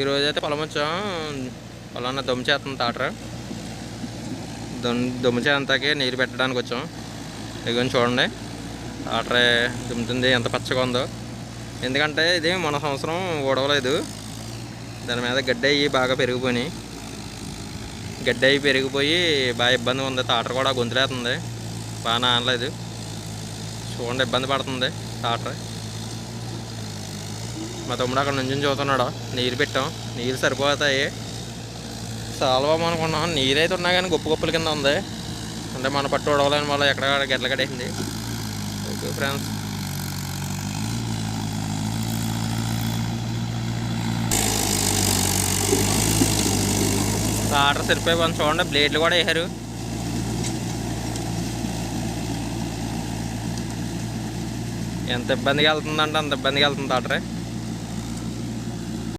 ఈరోజు అయితే పొలం వచ్చాం. పొలం దుమ్ము చేస్తుంది తాటర. దుమ్ దుమ్ము చేతంతాకి నీరు పెట్టడానికి వచ్చాం. ఇదిగోని చూడండి. తాటరే దుమ్ముతుంది. ఎంత పచ్చగా ఉందో. ఎందుకంటే ఇది మన సంవత్సరం ఊడవలేదు. దాని మీద గడ్డి అయ్యి బాగా పెరిగిపోయినాయి. గడ్డి అయ్యి పెరిగిపోయి బాగా ఇబ్బంది ఉంది. తాటర కూడా గొంతులేస్తుంది. బాగా నానలేదు. చూడండి ఇబ్బంది పడుతుంది తాటర. మా తమ్ముడు అక్కడ నుంచి చూస్తున్నాడు? నీరు పెట్టాం. నీరు సరిపోతాయి. సాల్వం అనుకున్నాం. నీరైతే ఉన్నా కానీ గొప్ప గొప్పల కింద ఉంది. అంటే మన పట్టు ఉడవలేని వల్ల ఎక్కడ గెడ్ల కడేసింది ఓకే ఫ్రెండ్స్. ఆర్డర్ సరిపోయి కొంచెం చూడండి. బ్లేడ్లు కూడా వేసారు ఎంత ఇబ్బందిగా వెళ్తుందంటే అంత ఇబ్బందిగా వెళ్తుంది ఆర్డరే.